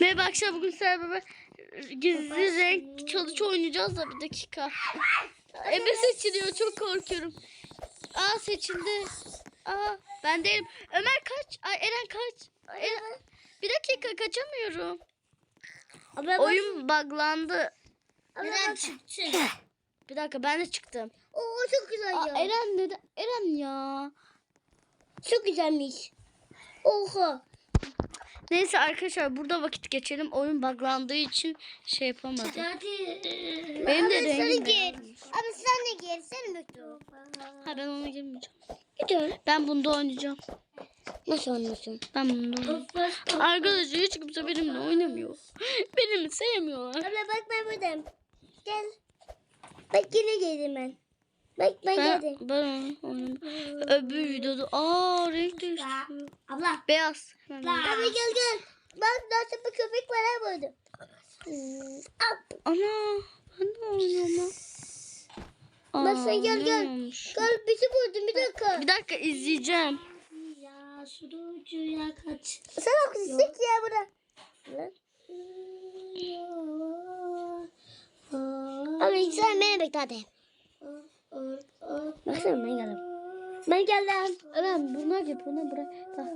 Merhaba akşam bugün beraber gizli renk challenge oynayacağız da bir dakika. Ebe seçiliyor çok korkuyorum. Aa seçildi. Aa ben değilim. Ömer kaç. Ay Eren kaç. Eren- Bir dakika kaçamıyorum. Ama Oyun buglandı. Neden çıktı? Bir dakika ben de çıktım. Oo çok güzel Aa, ya. Eren neden? Eren ya. Çok güzelmiş. Oha. Neyse arkadaşlar burada vakit geçelim. Oyun buglandığı için şey yapamadım. Hadi. Benim de rengim gir. Abi sen de gir. Sen mi Ha ben ona girmeyeceğim. Gidiyorum. Ben bunda oynayacağım. Nasıl anlasın? Ben bunda oynayacağım. Arkadaşlar hiç kimse benimle oynamıyor. Benimle sevmiyorlar. Abla bak ben buradayım. Gel. Bak yine geldim ben. Bak ben, Ben, geldim. ben oynamıyorum. Öbür videoda aa renk değiştiriyor. Abla. Beyaz. Abi gel gel. Bak nasıl bir köpek var ha burada. Ana ben de oynuyorum lan. Bak sen gel, gel. Gel bizi buldun bir dakika. Bir dakika izleyeceğim. Ya sunucuya kaç. Sen haklısın ya burada. Abi sen beni bekle hadi. Baksana ben geldim. Ben geldim. Eren buna git buna bırak. Tamam.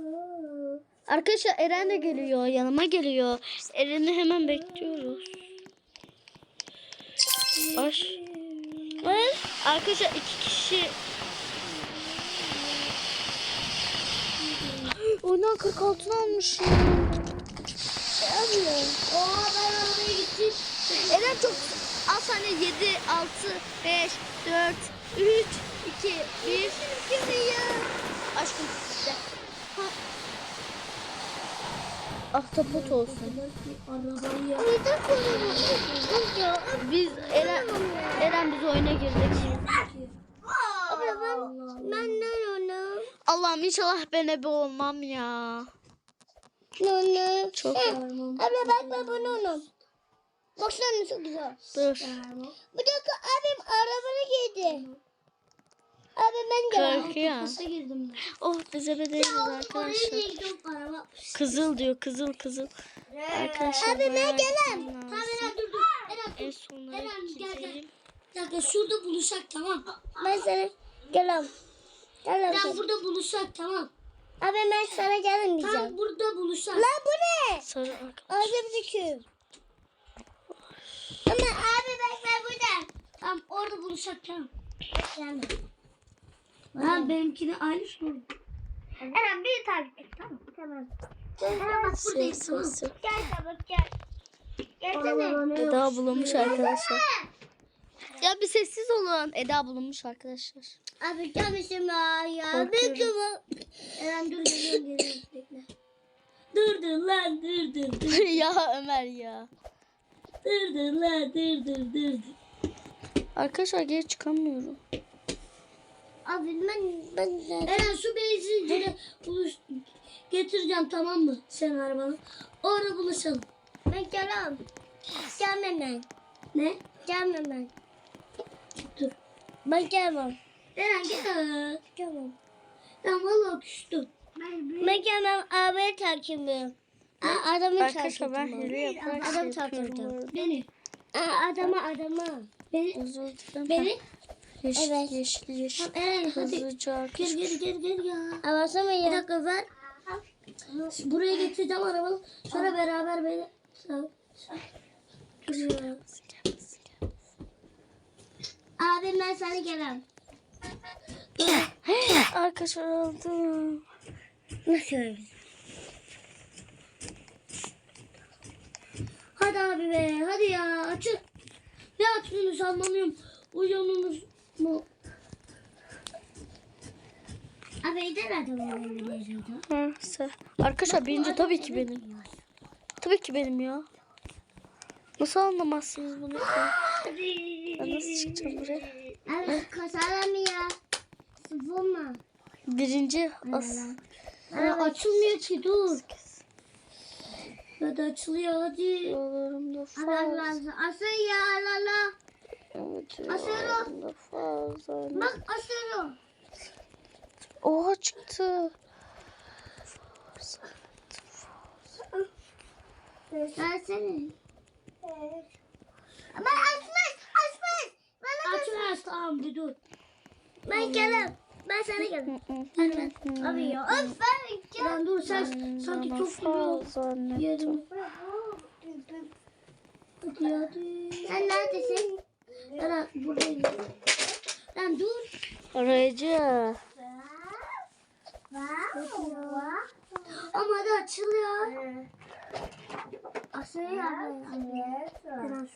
Arkadaşlar Eren de geliyor yanıma geliyor. Eren'i hemen bekliyoruz. Baş. Evet. Arkadaşlar iki kişi. Oyundan 46 almışım. Abi. Oha ben oraya gittim. Eren çok az hani 7, 6, 5, 4, 3, 2, 1. Aşkım. Ha. Ahtapot olsun. Biz Eren, Eren biz oyuna girdik. Ben, ne onu? Allah'ım inşallah ben ebe olmam ya. Nonu. Çok Eh, Abla bak ben bunu onu. Baksana çok güzel. Dur. Bir dakika abim arabana girdi. Abi ben de. Korkuyor. girdim. Oh biz ebe değiliz arkadaşlar. Kızıl diyor kızıl kızıl. Arkadaşlar Abi ben bayağı gelem. lazım. Tamam Eren dur dur. Eren En sonuna Eren, gel. Bir dakika şurada buluşak tamam. Ben sana gelem. Gelem. Ben burada buluşak tamam. Abi ben sana gelin diyeceğim. Tam burada buluşak. La bu ne? Sarı arkadaşlar. Ağzım düküm. Ama abi bak ben burada. Tamam orada buluşak tamam. Gelme. Ha benimkini aynı sordu. Eren beni takip et tamam Tamam. Eren bak buradayız Ses, tamam. ses. Gel çabuk gel. Gelsene. Eda bulunmuş arkadaşlar. Ya bir sessiz olun. Eda bulunmuş arkadaşlar. Abi gelmişim ya. ya. Korkuyorum. Bekle Eren dur geliyorum geliyorum bekle. Dur dur lan dur dur ya Ömer ya. Dur dur lan dur dur dur. Arkadaşlar geri çıkamıyorum. Abi ben ben Eren şu benzincini buluş getireceğim tamam mı sen arabanı? Orada buluşalım. Ben gelem. Gelmem ben. Ne? Gelmem ben. Dur. Ben gelmem. Eren gel. Gelmem. Ben valla küstüm. Ben gelmem abi takip ediyorum. Adamı takip ben ediyorum. Adam takip ediyorum. Beni. Adama adama. Beni. Beni. Yeşil, Evet. yeşil, yeşil. Eren hadi. Hızlıca Gel arkadaşlar. gel gel gel ya. Avasana ya. Bir dakika ver. Buraya getireceğim arabanı. Sonra beraber beni. Abi ben sana gelem. Arkadaşlar aldım. Nasıl öyle? Hadi abi be hadi ya açın. Ne açmıyorsunuz anlamıyorum. Uyanınız mu? Abi gider adamı. Neyse. Arkadaşlar birinci tabii ki benim. Tabii ki benim ya. Nasıl anlamazsınız bunu? Ben nasıl çıkacağım buraya? Abi kasalar mı ya? Sıvırma. Birinci as. Abi açılmıyor ki dur. Hadi açılıyor hadi. Yollarımda Allah fazla. Allah. Asıl ya Allah Allah. Evet, fazla. Bak o. Oha çıktı. Versene. Ama açmaz, açmaz. Bana açmaz, tamam bir dur. Ben gelem. Ben sana. Ben ben. Abi ya. Öf ben gelem. dur sen sanki çok gülüyor. Yerim. Hadi hadi. Sen neredesin? Ben buradayım. Lan dur. Arayıcı. Ama da açılıyor. Açılıyor. Biraz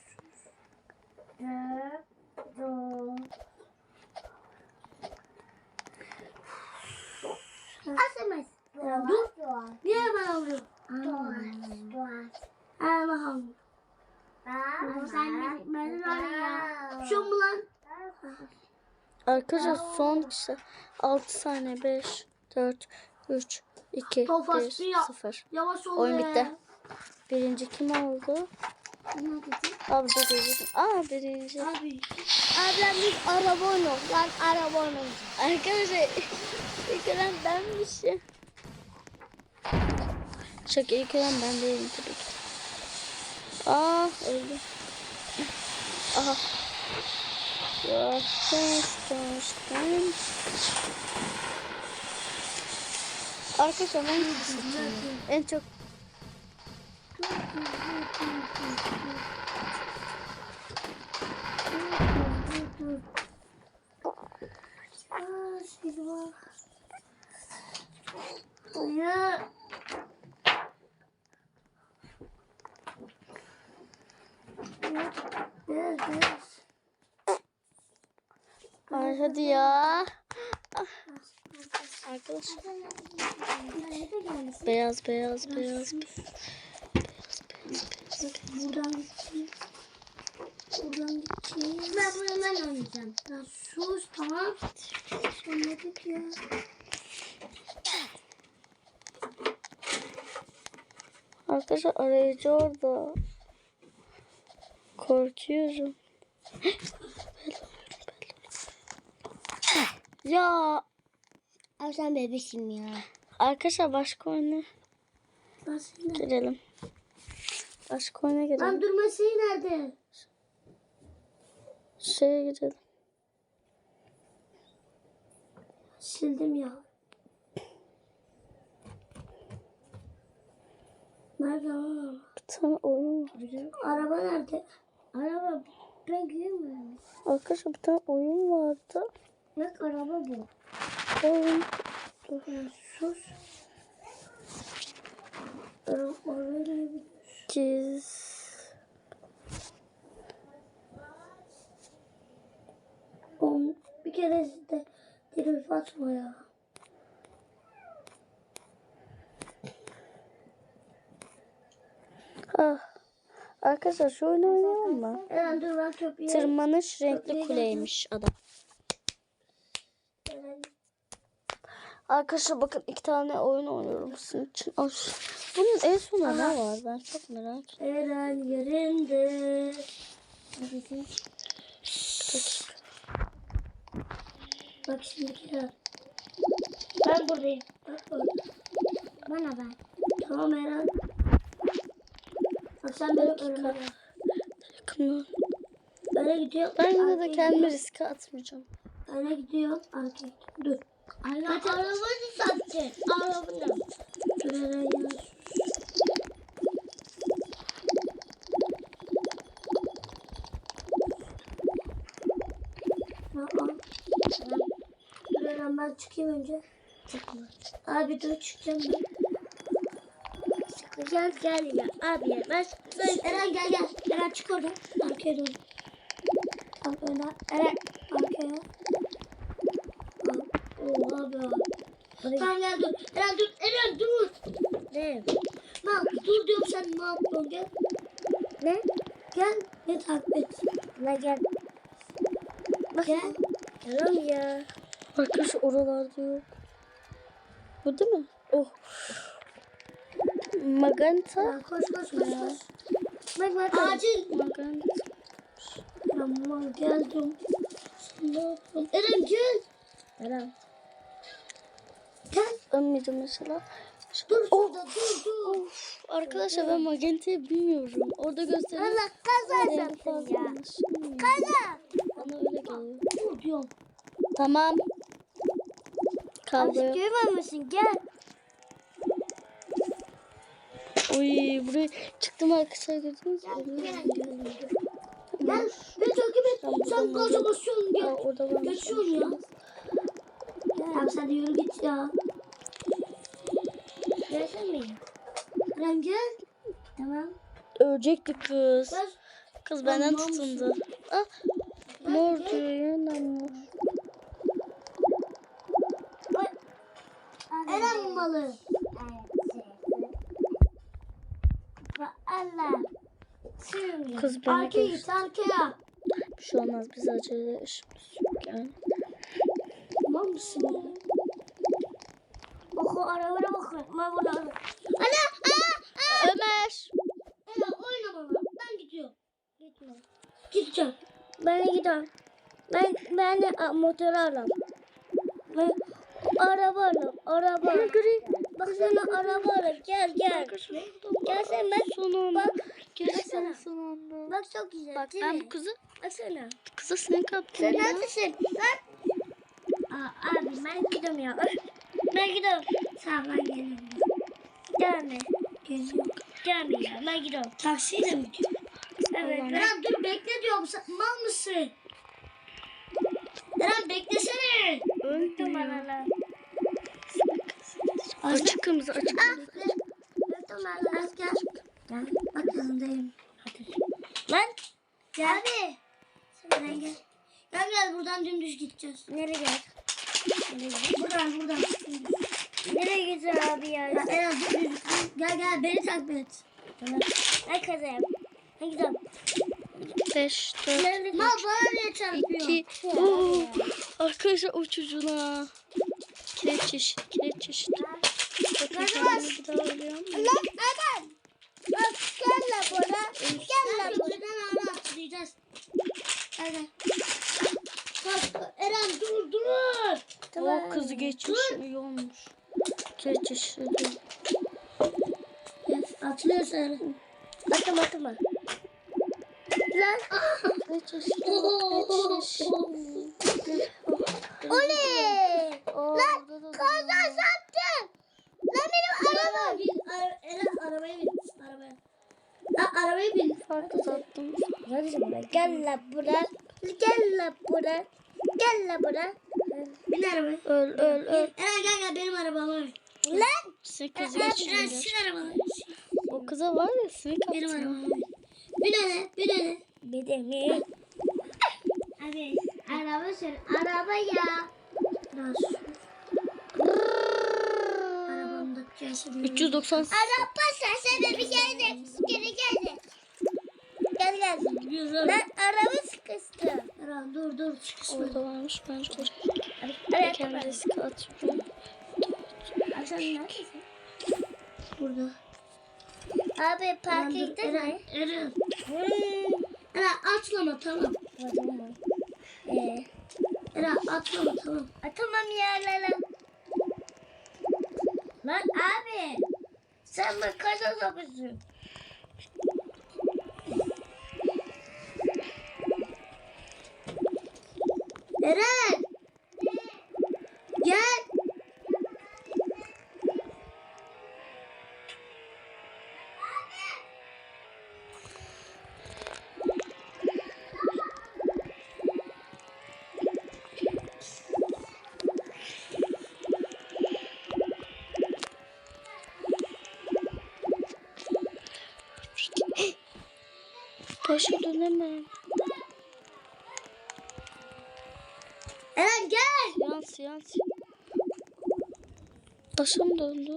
Açılmaz. Dur. Niye bana vuruyorsun? Allah'ım. Sen beni beni ya. Şu mu lan? Arkadaşlar son işte 6 saniye 5 4 3 2 Tofaş 1 bir ya- 0 Yavaş ol Oyun bitti. Birinci kim oldu? Abi dur dur. Aa birinci. Abi. Ablam biz araba oynuyoruz. Lan araba oynuyoruz. Arkadaşlar ilk ölen benmişim. Şaka ilk ölen ben değilim tabii ki. Aa öldüm. Aha. Yavaş yavaş Arkadaşlar ben en çok Aa, şimdi bak. Hayır. Biraz biraz. Ay hadi ya. Arkadaşlar beyaz beyaz beyaz. Buradan gideceğiz. Buradan gideceğiz. Ben buradan oynayacağım. Ya sus tamam. Anladık ya. Arkadaşlar arayıcı orada. Korkuyorum. ya Abi sen bebesin ya. arkadaşlar başka oyuna Nasıl? girelim. Başka oyuna girelim. Lan durma şey nerede? Şeye girelim. Sildim ya. Nerede oğlum? Bir tane oyun var. Araba nerede? Araba ben görmüyorum. Arkadaşlar bir tane oyun vardı. Yok araba bu. Oyun. Ya sus. Araba gidiyor. Giz. Oğlum, Bir kere de diril atma ya. Ah. Arkadaşlar şu oyunu oynayalım mı? Eren dur ben köprüye. Tırmanış renkli kuleymiş adam. Arkadaşlar bakın iki tane oyun oynuyorum sizin için. Ay, bunun en sonunda ne var? Ben çok merak ettim. Eren yerinde. Bak şimdi Eren. Ben buradayım. Bak orada. Bana ben. Tamam Eren. Sen önüme gel. Yakından. Öne gidiyor. Ben yine de kendimi riske atmayacağım. Öne gidiyor. Arkaya Dur. Allah arabanı sattı. Arabanı. Dur Eren ben çıkayım önce. Çıkma. Abi dur çıkacağım ben. Çıkacağım gel ya. Abi ya ben, ben Eren gel gel. Eren çık oradan. Arkaya doğru. Tam öne. Eren arkaya. Oha be. Tamam gel dur. Eren dur. Eren dur. Ne? Bak dur diyorum sen ne yapıyorsun gel. Ne? Gel. Ne takip et. Ne gel. Gel. Gel ya. Arkadaşlar oralarda yok. Bu değil mi? Oh. Magenta. Ya koş koş koş koş. Bak bak. Acil. Magenta. Tamam geldim. Eren gel. Eren. Gel. Müydü mesela? Dur şurada dur dur. Of, arkadaşlar ben magentayı bilmiyorum. Orada gösteriyor. Allah kazansın fazla ya. anlaşılmıyor. Kaza. Bana öyle geliyor. Dur diyorum. Tamam. Kavga. görmemişsin gel. Oy buraya çıktım arkadaşlar gördünüz mü? Gel. Gel. Beni takip et. Sen gaza basıyorsun var. Geçiyorsun ya. Tamam sen yürü git ya. Gelsene ya. Eren gel. Tamam. Ölecekti kız. Kız benden tutundu. Ah. Diyor yeniden mor. Eren malı. Allah. Beni Arkaya git arkaya. Bir şey olmaz biz acele işimiz yok yani. Tamam mısın ya? Oku arabaya bakın. Bunu arabaya. Ana! Aa! Ömer. Eren oynama lan. Ben gidiyorum. Gitme. Gideceğim. Ben gidiyorum. Ben, ben de motor alalım. Ben araba alalım. Araba. Bana göre. Bak sana araba alalım. Gel gel. Gel sen ben. Son anda. Bak. Baksana. son anda. Bak çok güzel Bak değil ben mi? bu kızı, Baksana. kıza kaptım Sen ya. neredesin? Lan. Aa, abi ben gidiyorum ya. Ben gidiyorum. Tamam ben geliyorum. Gelme. Geliyorum. Gelme ya ben gidiyorum. Taksiyle mi gidiyorsun? Evet. Allah'ım. Eren dur bekle diyorum. Sen mal mısın? Eren beklesene. Öldüm Bana lan. Açık kırmızı açık kırmızı. Öptüm bana. Az gel. Gel. Bak yanındayım. Hadi. Lan. Gel. Abi. Sen gel. Gel gel buradan dümdüz gideceğiz. Nereye gel? Buradan buradan. Nereye gideceğiz abi ya? ya Eren dümdüz. Gel gel beni takip et. Tamam. Ben kazayım. Ben gidiyorum. 5, 4, Mal bana niye çarpıyor? 2. Oo. Arkadaşlar uçucuna. Kireç çeşit, kireç çeşit. Bakın bir daha arıyorum. Lan Eren. Bak gel la bana. Gel la bana. Şuradan ağına atlayacağız. Eren. Bak Eren dur dur. O kızı geçmiş iyi olmuş. Kireç çeşidi. Atlıyorsun Eren. Atma atma. Lan. Kireç çeşidi, kireç çeşidi. Oley. Lan Kaza sattın. Lan benim araba. Bin, ara, Eren arabaya bin. Arabaya. Lan arabaya Farkı sattım. Gel buraya. Gel la buraya. Gel la buraya. Gel la buraya. Bin arabaya. Öl öl öl. Eren gel gel benim arabama. Lan. Sekiz Eren geçiyor. sin arabama. O kıza var ya seni Benim kaptım. arabama bin. Öne. Bin öne. Bir de mi? Abi araba sür. Araba ya. Biraz sür. Arabamda cesur. 390 Araba sebebi geldi. Gel. Ben araba sıkıştı. Eren dur dur sıkışma. orada varmış bence oraya. Evet. Kendi riski atıyorum. Sen neredesin? Burada. Abi parkingde mi? Eren. Eren atlama tamam. Tamam. Ee, Eren atlama tamam. Tamam ya lan. Abi. Sen bak kaça sokuşsun. Eren. Gel. Başa dönemem. Gel. Yans yans. Başım döndü.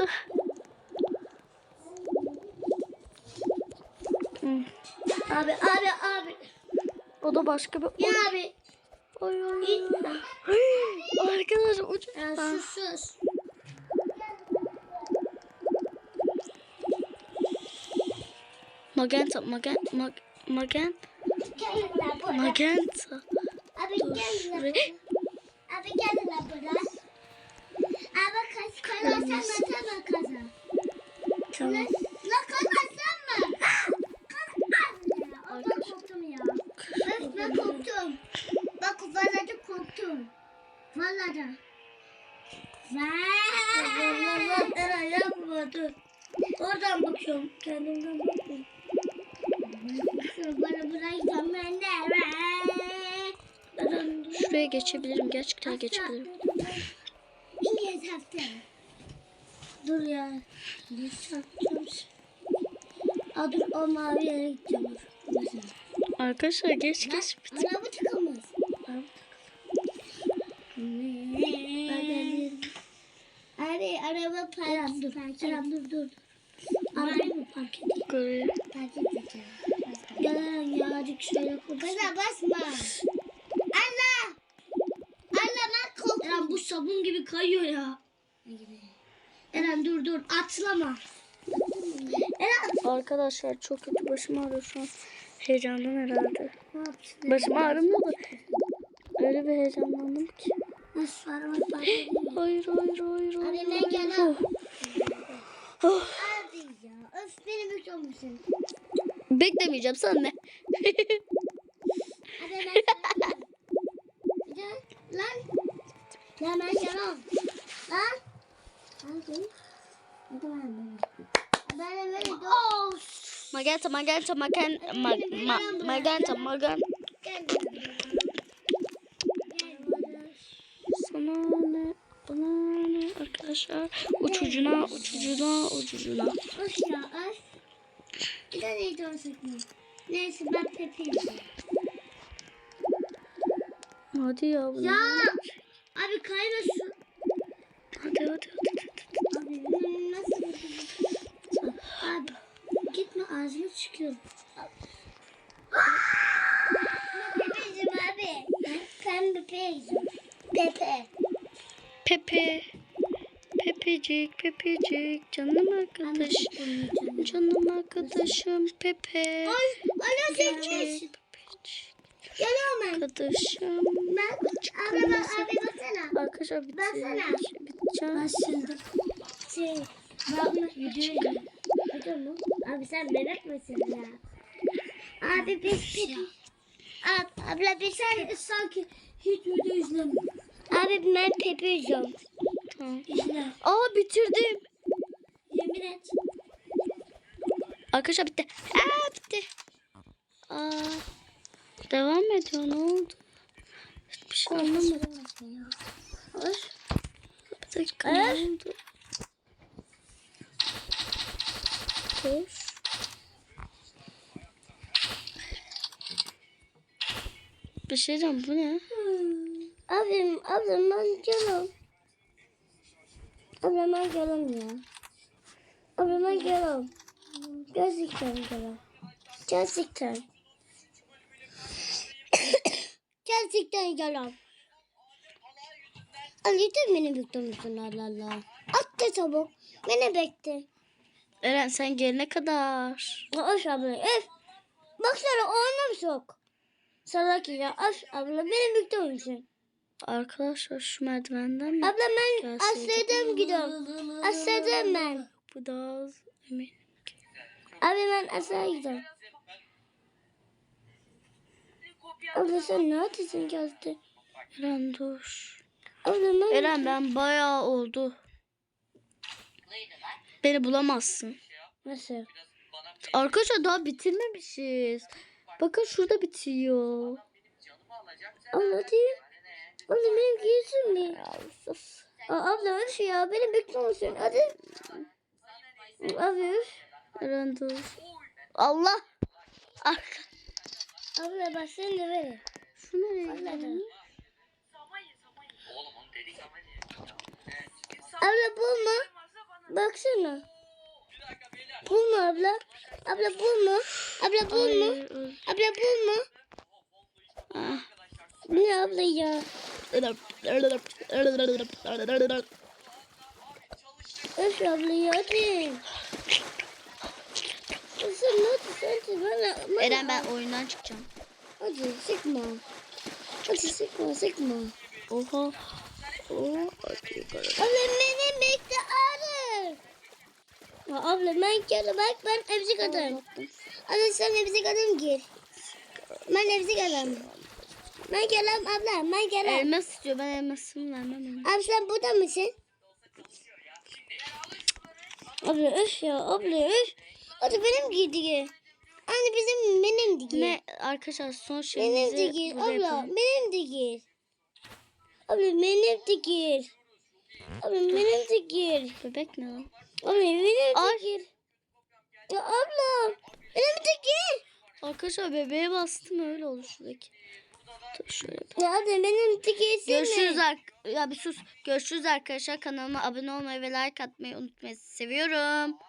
Arkadaşlar. Abi abi abi. O da başka bir Ya abi. Oy, oy, oy. Arkadaşlar uç. Ya Ha. sus sus. Magenta, magenta, mag, magenta, magenta. Abi gel. Abi gel buraya. Abi kaç kazarsan sana kazan. Tamam. La kazarsan mı? Ondan korktum ya. Öf ben korktum. Bak vallahi korktum. Vallahi. Vay. Eren yapma dur. Oradan bakıyorum. Kendimden bakıyorum. Bana bırakacağım ben de. Şuraya geçebilirim. Gerçekten geçebilirim. Hafta. Dur ya. Lütfen. Aa dur o mavi yere. Dur. Mesela. Arkadaşlar geç geç. Araba tıkamaz. Araba Abi araba park dur. Eren dur dur. Arabayı mı park edeyim? Görüyor. Park edeceğim. Gel ya azıcık şöyle konuş. Kıza basma. Allah. Allah ben korkuyorum. Eren bu sabun gibi kayıyor ya. Eren dur dur atlama. Eren. Arkadaşlar çok kötü başım ağrıyor şu an. Heyecandan herhalde. Ne yaptın? Başım ağrımıyor da. Öyle bir heyecanlandım ki. Nasıl edeyim? Hayır hayır hayır. Hayır, ben hayır. gelen- Oh. Oh. Abi ya öf beni bir olmuşsun. Beklemeyeceğim sana ne? Abi ben Gel lan. Lan ben yalan. Lan. Ben böyle. Magenta magenta magen ma, ma, magenta magan. Gel. Sana ne? Bana ne arkadaşlar? Uçucuna uçucuna uçucuna. Neyse ben Pepe'yim. Hadi ya. Ya. Abi kayma şu. Hadi. hadi. Abi gitme ağzıma çıkıyor. Pepeciğim abi. Ben Pepe'yim. Pepe. Pepe. Pepecik pepecik canım arkadaş. Canım arkadaşım Pepe. Ay, ana sekiz. Ben. Arkadaşım. Ben, abi abi baksana. Arkadaşlar bitti. Baksana. Biteceğim. Başladı. Şey, video Video mu? Abi sen merak mısın ya? Abi biz Abi, abla biz sen sanki hiç video izlemiyor. Abi ben Pepe izliyorum. İzle. Aa bitirdim. Yemin et. Arkadaşlar bitti. Aa bitti. Aa. Devam ediyor ne oldu? Hiçbir şey anlamadım. Ay. Bir dakika ne oldu? Koş. Bir şey diyeceğim bu ne? Abim, abim ben geliyorum. Abim ben geliyorum ya. Abim ben geliyorum. Gerçekten geliyorum. Gerçekten. Gerçekten geliyorum. Ali de beni bekliyorsun Allah Allah. At de çabuk. Beni bekle. Eren sen gelene kadar. Aş abla öf. Baksana oyuna sok. Salak ya aş abla beni bekliyorsun. Arkadaşlar şu merdivenden mi? Abla ben aşağıdan gidiyorum. Aşağıdan ben. Bu da az emin. Abi ben aşağı gidiyorum. Abla sen ne yapıyorsun geldi? Eren dur. Abla ben... Eren ben bayağı oldu. Beni bulamazsın. Nasıl? Arkadaşlar daha bitirmemişiz. Bakın şurada bitiyor. Değil. Abla benim giysin mi? Aa, abla öf ya beni bekliyorsun hadi. Abi öf. Allah. Arka. Abla bak sen de ver. Şu nereye Vallahi. gidiyor? Abla bulma. Baksana. Bu mu abla? Abla bu mu? Abla bu mu? Abla bu mu? Ah. Ne abla ya? Öf abla ya hadi. Sen ne sen bana, bana Eren ben oyundan çıkacağım. Hadi sıkma. Hadi sıkma sıkma. Oha. Oha. Abla beni bekle ağrı. Ya abla ben gel bak ben evci kadın. Abla sen evci kadın gir. Ben evci kadın. Ben gelem abla ben gelem. Elmas istiyor. Ben elmasımı vermem. Abi sen burada mısın? Abla öf ya abla öf. Hadi benim giydiği. Anne bizim benim diye. Ne arkadaşlar son Benim şeyimizi gir. burada Abla yapalım. benim de gir. Abla benim de gir. Abla benim de gir. Bebek ne lan? De Ay. gir. Ya abla benim de gir. Arkadaşlar bebeğe bastım öyle olur şuradaki. Dur şöyle. Ya benim de girsene. Görüşürüz ya bir sus. Görüşürüz arkadaşlar. Kanalıma abone olmayı ve like atmayı unutmayın. Seviyorum.